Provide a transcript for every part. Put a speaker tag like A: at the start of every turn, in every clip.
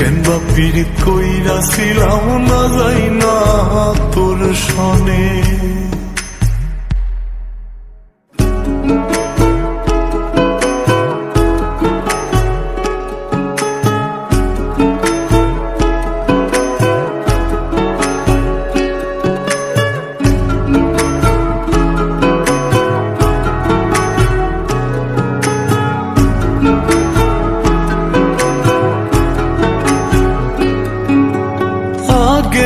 A: কেন পীর পীড়িত কইরা ছিলাম না যাই না তোর সনে।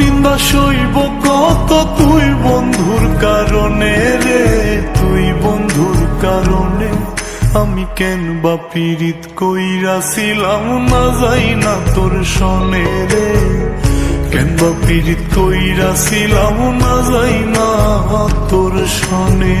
A: নিন্দা সইব কত তুই বন্ধুর কারণে রে? তুই বন্ধুর কারণে আমি কেন বা পীড়িত কইরাছিলাম না যাই না তোর সনে রে। কেন বা পীড়িত কইরাছিলাম না যাই না তোর সনে